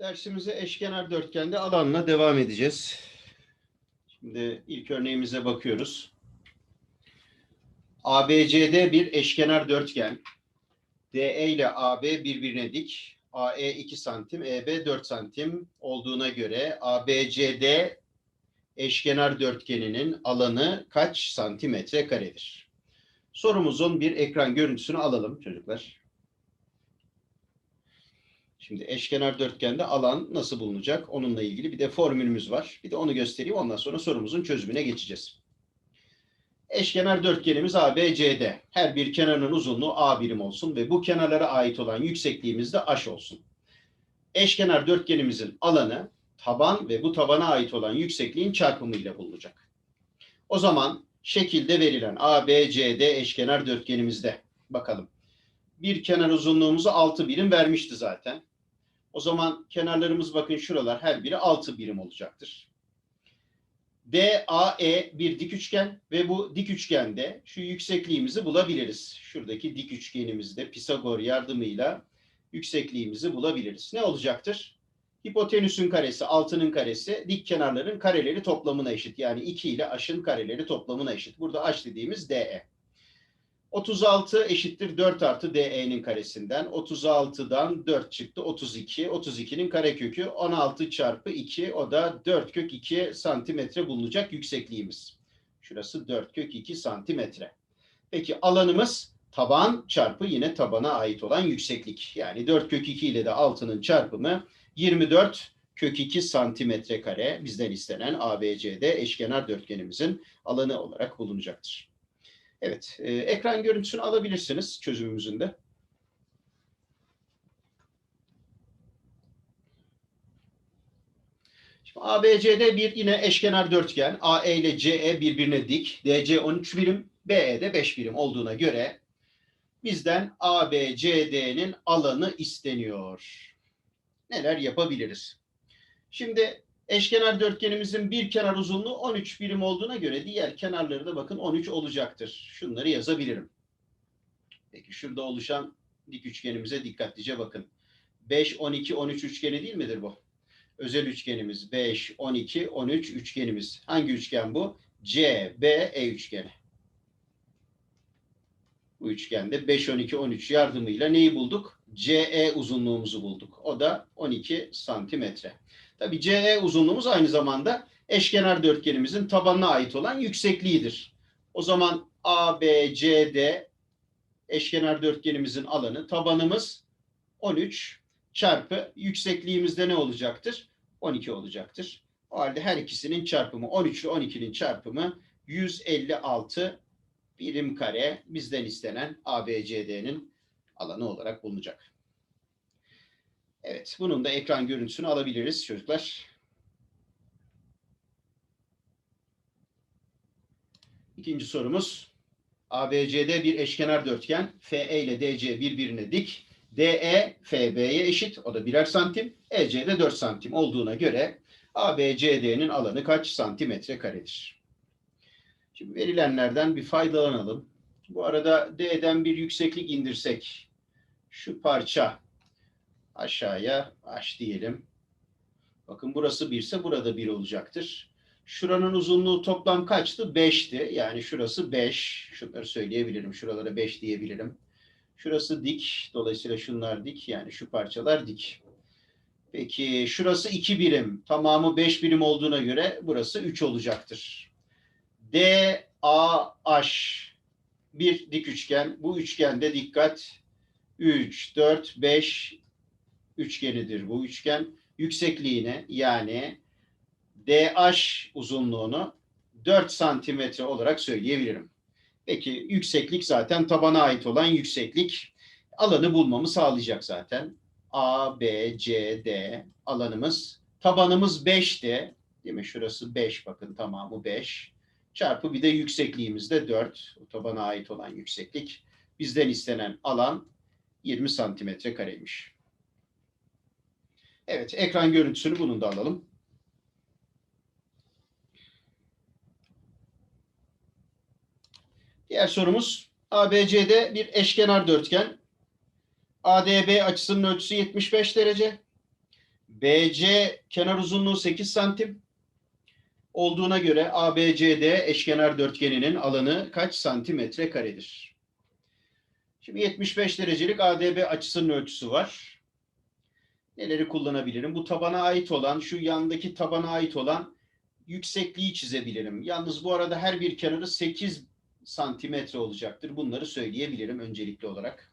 Dersimize eşkenar dörtgende alanla devam edeceğiz. Şimdi ilk örneğimize bakıyoruz. ABCD bir eşkenar dörtgen. DE ile AB birbirine dik. AE 2 santim, EB 4 santim olduğuna göre ABCD eşkenar dörtgeninin alanı kaç santimetre karedir? Sorumuzun bir ekran görüntüsünü alalım çocuklar. Şimdi eşkenar dörtgende alan nasıl bulunacak? Onunla ilgili bir de formülümüz var. Bir de onu göstereyim. Ondan sonra sorumuzun çözümüne geçeceğiz. Eşkenar dörtgenimiz ABCD. Her bir kenarın uzunluğu A birim olsun ve bu kenarlara ait olan yüksekliğimiz de H olsun. Eşkenar dörtgenimizin alanı taban ve bu tabana ait olan yüksekliğin çarpımıyla bulunacak. O zaman şekilde verilen ABCD eşkenar dörtgenimizde bakalım. Bir kenar uzunluğumuzu 6 birim vermişti zaten. O zaman kenarlarımız bakın şuralar her biri 6 birim olacaktır. DAE bir dik üçgen ve bu dik üçgende şu yüksekliğimizi bulabiliriz. Şuradaki dik üçgenimizde Pisagor yardımıyla yüksekliğimizi bulabiliriz. Ne olacaktır? Hipotenüsün karesi, altının karesi, dik kenarların kareleri toplamına eşit. Yani 2 ile aşın kareleri toplamına eşit. Burada aş dediğimiz DE. 36 eşittir 4 artı DE'nin karesinden. 36'dan 4 çıktı 32. 32'nin karekökü 16 çarpı 2 o da 4 kök 2 santimetre bulunacak yüksekliğimiz. Şurası 4 kök 2 santimetre. Peki alanımız taban çarpı yine tabana ait olan yükseklik. Yani 4 kök 2 ile de altının çarpımı 24 kök 2 santimetre kare bizden istenen ABCD eşkenar dörtgenimizin alanı olarak bulunacaktır. Evet, e, ekran görüntüsünü alabilirsiniz çözümümüzün de. Şimdi ABCD bir yine eşkenar dörtgen. AE ile CE birbirine dik. DC 13 birim, BE de 5 birim olduğuna göre bizden ABCD'nin alanı isteniyor. Neler yapabiliriz? Şimdi Eşkenar dörtgenimizin bir kenar uzunluğu 13 birim olduğuna göre diğer kenarları da bakın 13 olacaktır. Şunları yazabilirim. Peki şurada oluşan dik üçgenimize dikkatlice bakın. 5, 12, 13 üçgeni değil midir bu? Özel üçgenimiz 5, 12, 13 üçgenimiz. Hangi üçgen bu? C, B, E üçgeni. Bu üçgende 5, 12, 13 yardımıyla neyi bulduk? CE uzunluğumuzu bulduk. O da 12 santimetre. Tabii CE uzunluğumuz aynı zamanda eşkenar dörtgenimizin tabanına ait olan yüksekliğidir. O zaman ABCD eşkenar dörtgenimizin alanı tabanımız 13 çarpı yüksekliğimizde ne olacaktır? 12 olacaktır. O halde her ikisinin çarpımı 13 ile 12'nin çarpımı 156 birim kare bizden istenen ABCD'nin alanı olarak bulunacak. Evet, bunun da ekran görüntüsünü alabiliriz çocuklar. İkinci sorumuz. ABCD bir eşkenar dörtgen. FE ile DC birbirine dik. DE FB'ye eşit. O da birer santim. EC de 4 santim olduğuna göre ABCD'nin alanı kaç santimetre karedir? Şimdi verilenlerden bir faydalanalım. Bu arada D'den bir yükseklik indirsek şu parça aşağıya h diyelim. Bakın burası 1 ise burada 1 olacaktır. Şuranın uzunluğu toplam kaçtı? 5'ti. Yani şurası 5. Şunları söyleyebilirim. Şuralara 5 diyebilirim. Şurası dik. Dolayısıyla şunlar dik. Yani şu parçalar dik. Peki şurası 2 birim. Tamamı 5 birim olduğuna göre burası 3 olacaktır. D, A, H bir dik üçgen. Bu üçgende dikkat 3, 4, 5 üçgenidir bu üçgen. Yüksekliğine yani DH uzunluğunu 4 santimetre olarak söyleyebilirim. Peki yükseklik zaten tabana ait olan yükseklik alanı bulmamı sağlayacak zaten. A, B, C, D alanımız. Tabanımız 5'ti. Değil mi? Şurası 5 bakın tamamı 5. Çarpı bir de yüksekliğimiz de 4. O tabana ait olan yükseklik. Bizden istenen alan 20 santimetre kareymiş. Evet, ekran görüntüsünü bunun da alalım. Diğer sorumuz ABC'de bir eşkenar dörtgen. ADB açısının ölçüsü 75 derece. BC kenar uzunluğu 8 santim olduğuna göre ABCD eşkenar dörtgeninin alanı kaç santimetre karedir? Şimdi 75 derecelik ADB açısının ölçüsü var. Neleri kullanabilirim? Bu tabana ait olan, şu yandaki tabana ait olan yüksekliği çizebilirim. Yalnız bu arada her bir kenarı 8 santimetre olacaktır. Bunları söyleyebilirim öncelikli olarak.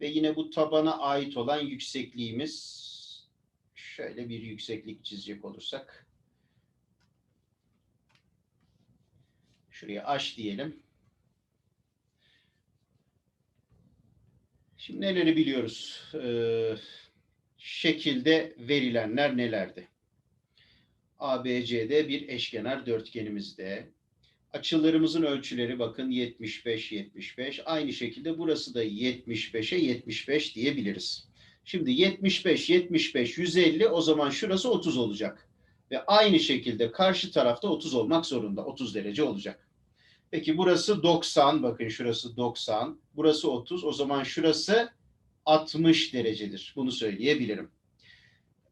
Ve yine bu tabana ait olan yüksekliğimiz şöyle bir yükseklik çizecek olursak şuraya h diyelim. Şimdi neleri biliyoruz? Ee, şekilde verilenler nelerdi? ABCD bir eşkenar dörtgenimizde. Açılarımızın ölçüleri bakın 75 75. Aynı şekilde burası da 75'e 75 diyebiliriz. Şimdi 75 75 150 o zaman şurası 30 olacak. Ve aynı şekilde karşı tarafta 30 olmak zorunda. 30 derece olacak. Peki burası 90. Bakın şurası 90. Burası 30. O zaman şurası 60 derecedir. Bunu söyleyebilirim.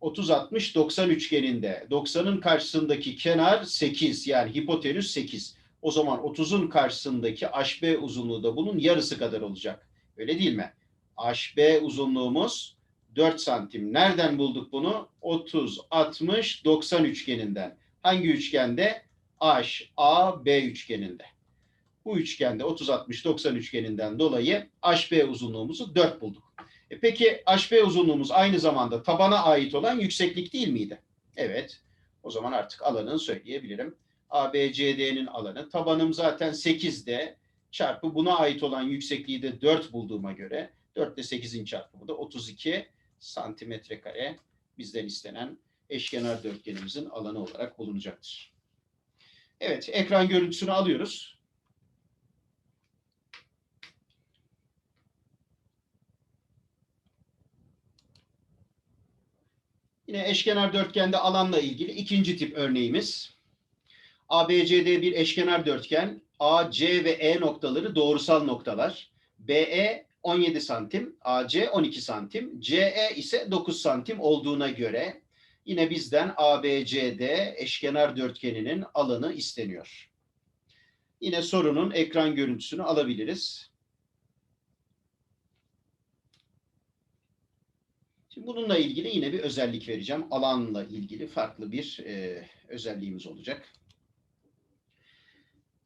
30 60 90 üçgeninde 90'ın karşısındaki kenar 8 yani hipotenüs 8. O zaman 30'un karşısındaki HB uzunluğu da bunun yarısı kadar olacak. Öyle değil mi? HB uzunluğumuz 4 santim. Nereden bulduk bunu? 30, 60, 90 üçgeninden. Hangi üçgende? HAB üçgeninde. Bu üçgende 30, 60, 90 üçgeninden dolayı HB uzunluğumuzu 4 bulduk. E peki HB uzunluğumuz aynı zamanda tabana ait olan yükseklik değil miydi? Evet. O zaman artık alanını söyleyebilirim. ABCD'nin alanı. Tabanım zaten 8'de çarpı buna ait olan yüksekliği de 4 bulduğuma göre 4 ile 8'in çarpımı da 32 santimetre kare bizden istenen eşkenar dörtgenimizin alanı olarak bulunacaktır. Evet, ekran görüntüsünü alıyoruz. Yine eşkenar dörtgende alanla ilgili ikinci tip örneğimiz. ABCD bir eşkenar dörtgen. A, C ve E noktaları doğrusal noktalar. BE 17 santim, AC 12 santim, CE ise 9 santim olduğuna göre yine bizden ABCD eşkenar dörtgeninin alanı isteniyor. Yine sorunun ekran görüntüsünü alabiliriz. Şimdi bununla ilgili yine bir özellik vereceğim. Alanla ilgili farklı bir e, özelliğimiz olacak.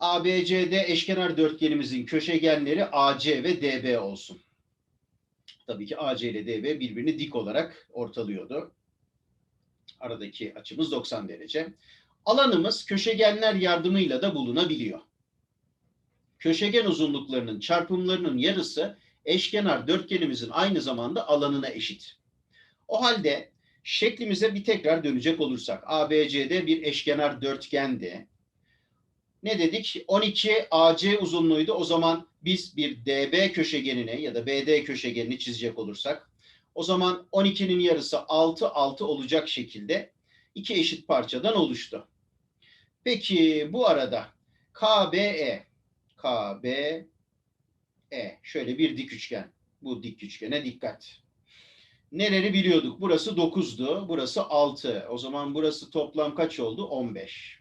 ABCD eşkenar dörtgenimizin köşegenleri AC ve DB olsun. Tabii ki AC ile DB birbirini dik olarak ortalıyordu. Aradaki açımız 90 derece. Alanımız köşegenler yardımıyla da bulunabiliyor. Köşegen uzunluklarının çarpımlarının yarısı eşkenar dörtgenimizin aynı zamanda alanına eşit. O halde şeklimize bir tekrar dönecek olursak ABCD bir eşkenar dörtgendi ne dedik? 12 AC uzunluğuydu. O zaman biz bir DB köşegenine ya da BD köşegenini çizecek olursak o zaman 12'nin yarısı 6 6 olacak şekilde iki eşit parçadan oluştu. Peki bu arada KBE KBE şöyle bir dik üçgen. Bu dik üçgene dikkat. Neleri biliyorduk? Burası 9'du. Burası 6. O zaman burası toplam kaç oldu? 15.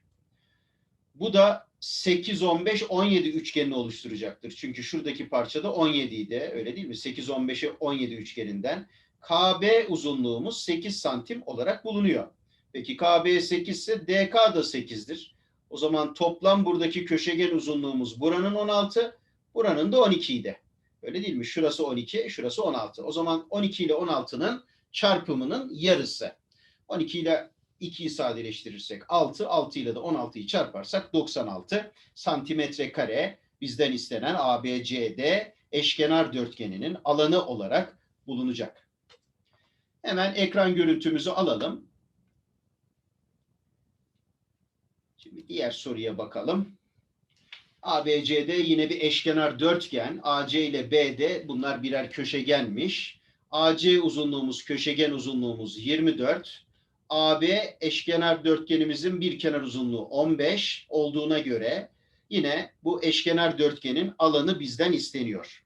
Bu da 8, 15, 17 üçgenini oluşturacaktır. Çünkü şuradaki parçada 17 idi. Öyle değil mi? 8, 15'e 17 üçgeninden. KB uzunluğumuz 8 santim olarak bulunuyor. Peki KB 8 ise DK da 8'dir. O zaman toplam buradaki köşegen uzunluğumuz buranın 16, buranın da 12 idi. Öyle değil mi? Şurası 12, şurası 16. O zaman 12 ile 16'nın çarpımının yarısı. 12 ile 2'yi sadeleştirirsek 6, 6 ile de 16'yı çarparsak 96 santimetre kare bizden istenen ABCD eşkenar dörtgeninin alanı olarak bulunacak. Hemen ekran görüntümüzü alalım. Şimdi diğer soruya bakalım. ABCD yine bir eşkenar dörtgen. AC ile BD bunlar birer köşegenmiş. AC uzunluğumuz, köşegen uzunluğumuz 24. AB eşkenar dörtgenimizin bir kenar uzunluğu 15 olduğuna göre yine bu eşkenar dörtgenin alanı bizden isteniyor.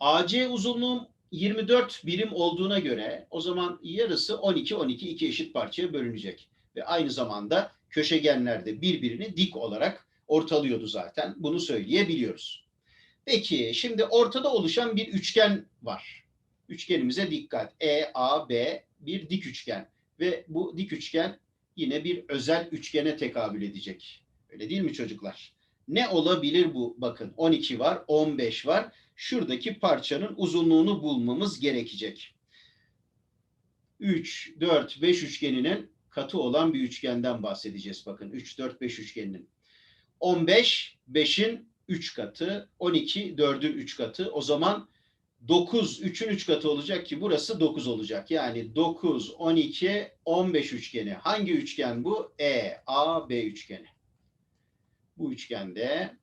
AC uzunluğum 24 birim olduğuna göre o zaman yarısı 12 12 iki eşit parçaya bölünecek ve aynı zamanda köşegenler de birbirini dik olarak ortalıyordu zaten. Bunu söyleyebiliyoruz. Peki şimdi ortada oluşan bir üçgen var. Üçgenimize dikkat. E, A, B bir dik üçgen ve bu dik üçgen yine bir özel üçgene tekabül edecek. Öyle değil mi çocuklar? Ne olabilir bu? Bakın 12 var, 15 var. Şuradaki parçanın uzunluğunu bulmamız gerekecek. 3, 4, 5 üçgeninin katı olan bir üçgenden bahsedeceğiz. Bakın 3, 4, 5 üçgeninin. 15, 5'in 3 katı. 12, 4'ün 3 katı. O zaman 9, 3'ün 3 katı olacak ki burası 9 olacak. Yani 9, 12, 15 üçgeni. Hangi üçgen bu? E, A, B üçgeni. Bu üçgende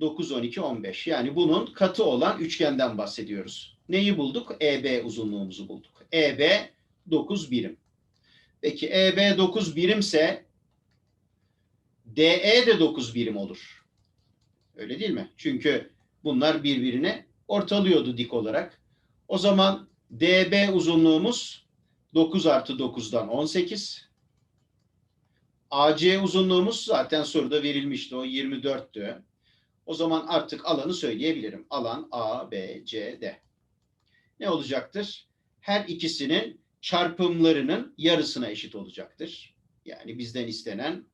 9, 12, 15. Yani bunun katı olan üçgenden bahsediyoruz. Neyi bulduk? EB uzunluğumuzu bulduk. EB 9 birim. Peki EB 9 birimse DE de 9 birim olur. Öyle değil mi? Çünkü bunlar birbirine ortalıyordu dik olarak. O zaman DB uzunluğumuz 9 artı 9'dan 18. AC uzunluğumuz zaten soruda verilmişti. O 24'tü. O zaman artık alanı söyleyebilirim. Alan A, B, C, D. Ne olacaktır? Her ikisinin çarpımlarının yarısına eşit olacaktır. Yani bizden istenen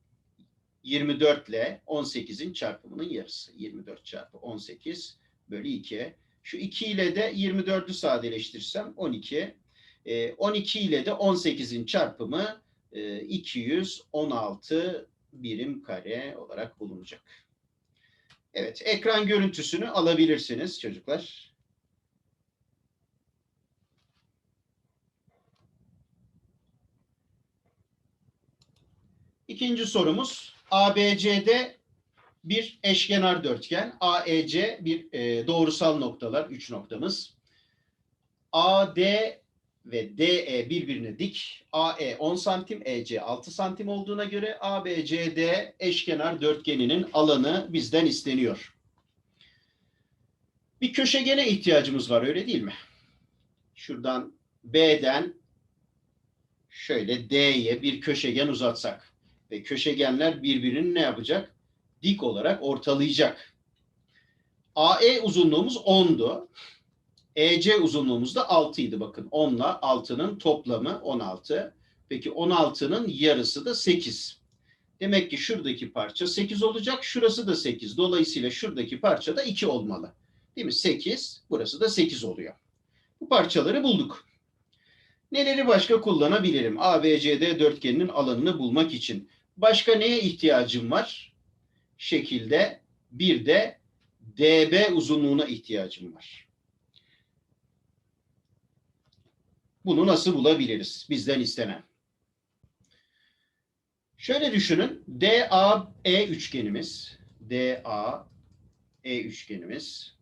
24 ile 18'in çarpımının yarısı. 24 çarpı 18 bölü 2. Şu 2 ile de 24'ü sadeleştirsem 12. 12 ile de 18'in çarpımı 216 birim kare olarak bulunacak. Evet, ekran görüntüsünü alabilirsiniz çocuklar. İkinci sorumuz ABCD bir eşkenar dörtgen. AEC bir e, doğrusal noktalar, üç noktamız. AD ve DE birbirine dik. AE 10 santim, EC 6 santim olduğuna göre ABCD eşkenar dörtgeninin alanı bizden isteniyor. Bir köşegene ihtiyacımız var öyle değil mi? Şuradan B'den şöyle D'ye bir köşegen uzatsak ve köşegenler birbirini ne yapacak? Dik olarak ortalayacak. AE uzunluğumuz 10'du. EC uzunluğumuz da 6 idi bakın. 10 ile 6'nın toplamı 16. Peki 16'nın yarısı da 8. Demek ki şuradaki parça 8 olacak. Şurası da 8. Dolayısıyla şuradaki parça da 2 olmalı. Değil mi? 8. Burası da 8 oluyor. Bu parçaları bulduk. Neleri başka kullanabilirim? ABCD dörtgeninin alanını bulmak için. Başka neye ihtiyacım var? Şekilde bir de DB uzunluğuna ihtiyacım var. Bunu nasıl bulabiliriz? Bizden istenen. Şöyle düşünün. DAE üçgenimiz. DAE üçgenimiz.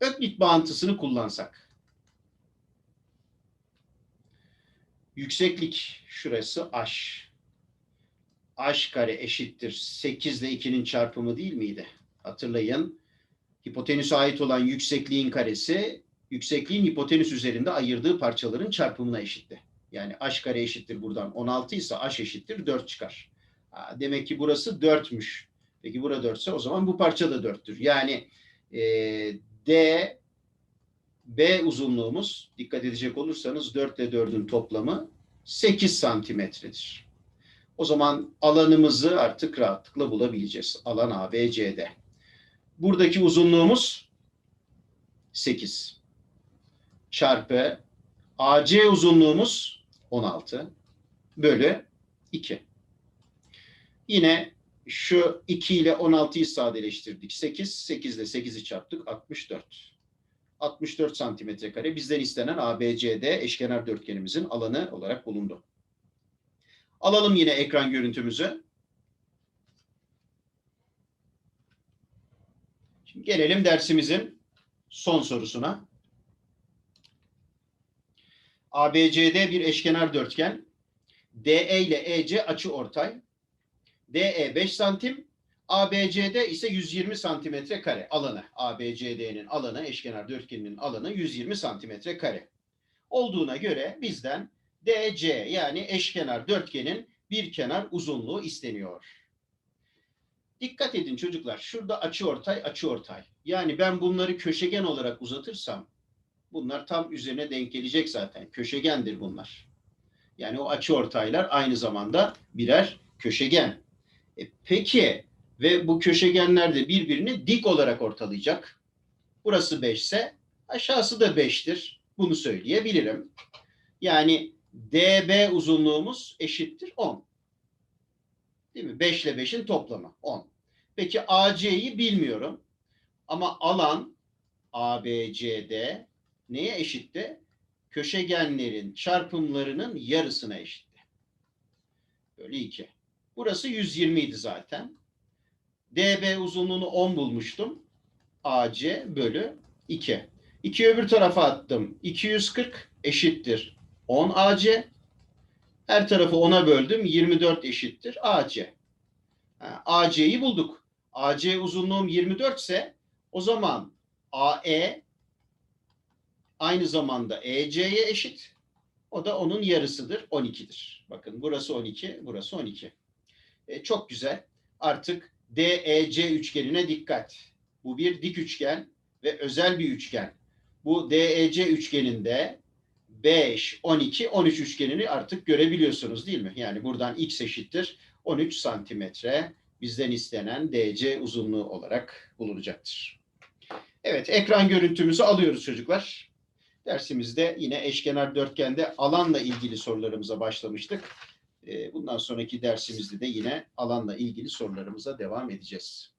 Öklit bağıntısını kullansak. Yükseklik şurası h. h kare eşittir 8 ile 2'nin çarpımı değil miydi? Hatırlayın. Hipotenüse ait olan yüksekliğin karesi yüksekliğin hipotenüs üzerinde ayırdığı parçaların çarpımına eşitti. Yani h kare eşittir buradan 16 ise h eşittir 4 çıkar. Demek ki burası 4'müş. Peki burada 4 ise o zaman bu parça da 4'tür. Yani e, D B uzunluğumuz dikkat edecek olursanız 4 ile 4'ün toplamı 8 santimetredir. O zaman alanımızı artık rahatlıkla bulabileceğiz. Alan ABCD. Buradaki uzunluğumuz 8 çarpı AC uzunluğumuz 16 bölü 2. Yine şu 2 ile 16'yı sadeleştirdik. 8, 8 ile 8'i çarptık. 64. 64 santimetre kare bizden istenen ABCD eşkenar dörtgenimizin alanı olarak bulundu. Alalım yine ekran görüntümüzü. Şimdi gelelim dersimizin son sorusuna. ABCD bir eşkenar dörtgen. DE ile EC açı ortay. DE 5 santim, ABCD ise 120 santimetre kare alanı. ABCD'nin alanı, eşkenar dörtgeninin alanı 120 santimetre kare. Olduğuna göre bizden DC yani eşkenar dörtgenin bir kenar uzunluğu isteniyor. Dikkat edin çocuklar. Şurada açıortay, açıortay. Yani ben bunları köşegen olarak uzatırsam bunlar tam üzerine denk gelecek zaten. Köşegendir bunlar. Yani o açıortaylar aynı zamanda birer köşegen. E, peki ve bu köşegenler de birbirini dik olarak ortalayacak. Burası 5 ise aşağısı da 5'tir. Bunu söyleyebilirim. Yani DB uzunluğumuz eşittir 10. Değil mi? 5 ile 5'in toplamı 10. Peki AC'yi bilmiyorum. Ama alan ABCD neye eşitti? Köşegenlerin çarpımlarının yarısına eşitti. Bölü 2. Burası 120 idi zaten. DB uzunluğunu 10 bulmuştum. AC bölü 2. 2 öbür tarafa attım. 240 eşittir 10 AC. Her tarafı 10'a böldüm. 24 eşittir AC. Ha, AC'yi bulduk. AC uzunluğum 24 ise o zaman AE aynı zamanda EC'ye eşit. O da onun yarısıdır. 12'dir. Bakın burası 12, burası 12. E, çok güzel. Artık DEC üçgenine dikkat. Bu bir dik üçgen ve özel bir üçgen. Bu DEC üçgeninde 5, 12, 13 üçgenini artık görebiliyorsunuz değil mi? Yani buradan x eşittir 13 santimetre bizden istenen DC uzunluğu olarak bulunacaktır. Evet, ekran görüntümüzü alıyoruz çocuklar. Dersimizde yine eşkenar dörtgende alanla ilgili sorularımıza başlamıştık. Ee, Bundan sonraki dersimizde de yine alanla ilgili sorularımıza devam edeceğiz.